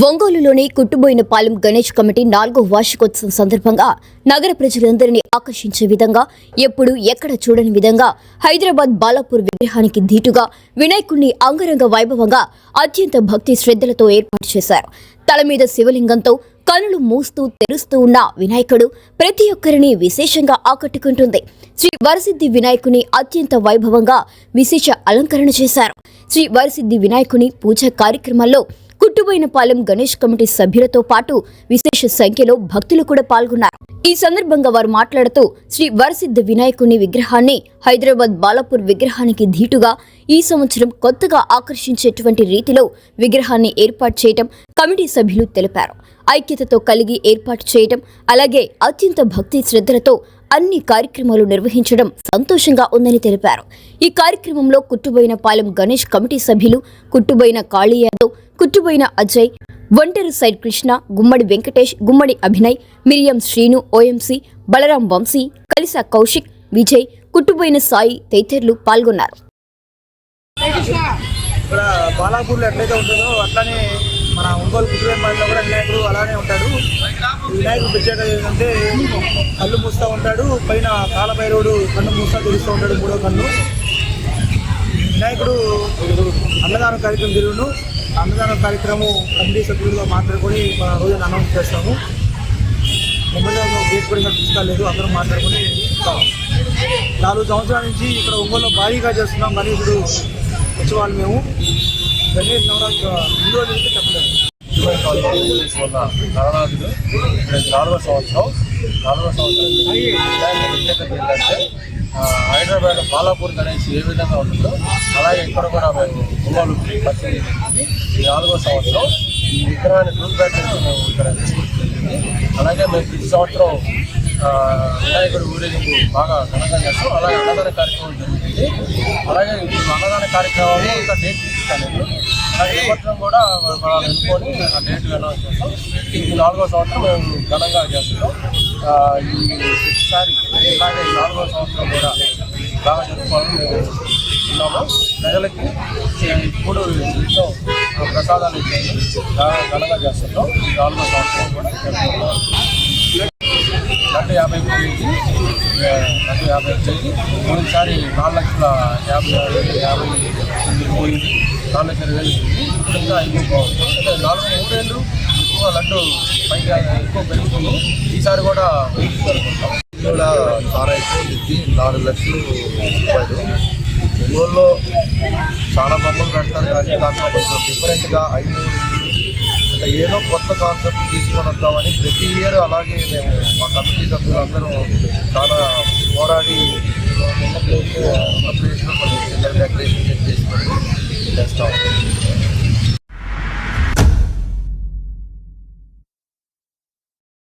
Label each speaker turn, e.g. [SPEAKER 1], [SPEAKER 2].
[SPEAKER 1] ఒంగోలులోని కుట్టుబోయిన పాలెం గణేష్ కమిటీ నాలుగో వార్షికోత్సవం సందర్భంగా నగర ప్రజలందరినీ ఆకర్షించే విధంగా ఎప్పుడు ఎక్కడ చూడని విధంగా హైదరాబాద్ బాలాపూర్ విగ్రహానికి ధీటుగా వినాయకుణ్ణి అంగరంగ వైభవంగా అత్యంత భక్తి శ్రద్ధలతో ఏర్పాటు చేశారు. తల మీద శివలింగంతో కనులు మూస్తూ తెరుస్తూ ఉన్న వినాయకుడు ప్రతి ఒక్కరిని విశేషంగా ఆకట్టుకుంటుంది. శ్రీ వరసిద్ధి వినాయకుని అత్యంత వైభవంగా విశేష అలంకరణ చేశారు. శ్రీ వరసిద్ధి వినాయకుని పూజా కార్యక్రమాల్లో కుట్టుబోయినపాలెం గణేష్ కమిటీ సభ్యులతో పాటు విశేష సంఖ్యలో భక్తులు కూడా పాల్గొన్నారు. ఈ సందర్భంగా వారు మాట్లాడుతూ శ్రీ వరసిద్ధ వినాయకుని విగ్రహాన్ని హైదరాబాద్ బాలాపూర్ విగ్రహానికి ధీటుగా ఈ సంవత్సరం కొత్తగా ఆకర్షించేటువంటి రీతిలో విగ్రహాన్ని ఏర్పాటు చేయటం కమిటీ సభ్యులు తెలిపారు. ఐక్యతతో కలిగి ఏర్పాటు చేయటం అలాగే అత్యంత భక్తి శ్రద్ధలతో అన్ని కార్యక్రమాలు నిర్వహించడం సంతోషంగా ఉందని తెలిపారు. ఈ కార్యక్రమంలో కుట్టుబోయిన పాలెం గణేష్ కమిటీ సభ్యులు కుట్టుబోయిన కాళీ యాదవ్ కుట్టుబోయిన అజయ్ ఒంటరి సైడ్ కృష్ణ గుమ్మడి వెంకటేష్ గుమ్మడి అభినయ్ మిరియం శ్రీను ఓఎంసీ బలరాం వంశీ కలిస కౌశిక్ విజయ్ కుట్టుబోయిన సాయి తదితరులు పాల్గొన్నారు.
[SPEAKER 2] బాలాపూర్లో ఎట్లయితే ఉంటుందో అట్లానే మన ఒంగోలు కుటుంబంలో కూడా వినాయకుడు అలానే ఉంటాడు. వినాయకుడు ప్రత్యేకత ఏంటంటే కళ్ళు మూస్తూ ఉంటాడు పైన కాలభైరవుడు కన్ను మూస్తా తెలుస్తూ ఉంటాడు మూడో కన్ను. వినాయకుడు అన్నదానం కార్యక్రమం జరుగును. ఆ అన్నదానం కార్యక్రమం కమిటీ సభ్యులతో మాట్లాడుకొని మన రోజున అనౌన్స్ చేస్తాము. ఎమ్మెల్యేలో గేట్ కూడా ఇంకా తీసుకోలేదు అందరం మాట్లాడుకొని నాలుగు సంవత్సరాల నుంచి ఇక్కడ ఒంగోలులో భారీగా చేస్తున్నాం గణేశుడు ఉత్సవాలు మేము. గణేష్ నవరాత్రి ఇందులో రోజు చెప్పలేదు
[SPEAKER 3] ఇరవై నాలుగు వల్ల నవరాత్రులు నాలుగో సంవత్సరం నాలుగో సంవత్సరం ప్రత్యేకత ఏంటంటే హైదరాబాద్ బాలాపూర్ అనేసి ఏ విధంగా ఉంటుందో అలాగే ఇక్కడ కూడా మేము ఒంగోలు పరిచయం ఈ నాలుగో సంవత్సరం ఈ విగ్రహాన్ని టూల్ బ్యాట్ మేము ఇక్కడ తీసుకొచ్చింది అలాగే మేము ప్రతి సంవత్సరం వినాయకుడు ఊరేగింపు బాగా ఘనంగా చేస్తాం అలాగే అన్నదాన కార్యక్రమం జరుగుతుంది. అలాగే ఇప్పుడు అన్నదాన కార్యక్రమాలు ఇంకా డేట్ తీసుకోలేదు. అలాగే ఈ సంవత్సరం కూడా మనం అనుకొని ఆ డేట్ అనౌన్స్ చేస్తాం. ఈ నాలుగో సంవత్సరం మేము ఘనంగా చేస్తున్నాం ఈసారి ఈ ఇలాగే ఈ నాలుగో సంవత్సరం కూడా బాగా జరుపుకోవాలని మేము ఉన్నాము. ప్రజలకి ఇప్పుడు ఇంట్లో ప్రసాదాలు ఇచ్చేది ఘనంగా చేస్తున్నాం ఈ నాలుగో సంవత్సరం కూడా జరుపుకుంటాం లడ్డు యాభై పోయింది రెండు యాభై వచ్చేది పోయినసారి నాలుగు లక్షల యాభై యాభై తొమ్మిది పోయింది నాలుగు లక్షల వేలు ఇప్పుడు ఇంకా ఎక్కువ బాగుంది నాలుగు మూడేళ్ళు ఎక్కువ లడ్డు పైగా ఎక్కువ పెరుగుతుంది. ఈసారి కూడా
[SPEAKER 4] కూడా చాలా ఎక్కువ ఎత్తి నాలుగు లక్షలు రూపాయలు ఒంగోలులో చాలా బొమ్మలు పెడతారు కానీ దాంట్లో కొంచెం డిఫరెంట్గా ఐదు ఏదో కొత్త కాన్సెప్ట్ తీసుకొని వద్దామని ప్రతి ఇయర్ అలాగే మేము మా కమిటీ సభ్యులందరూ చాలా పోరాడి ఉన్న ప్లేస్ ఉన్న ప్లేస్లో కొన్ని డెకరేషన్ చేసి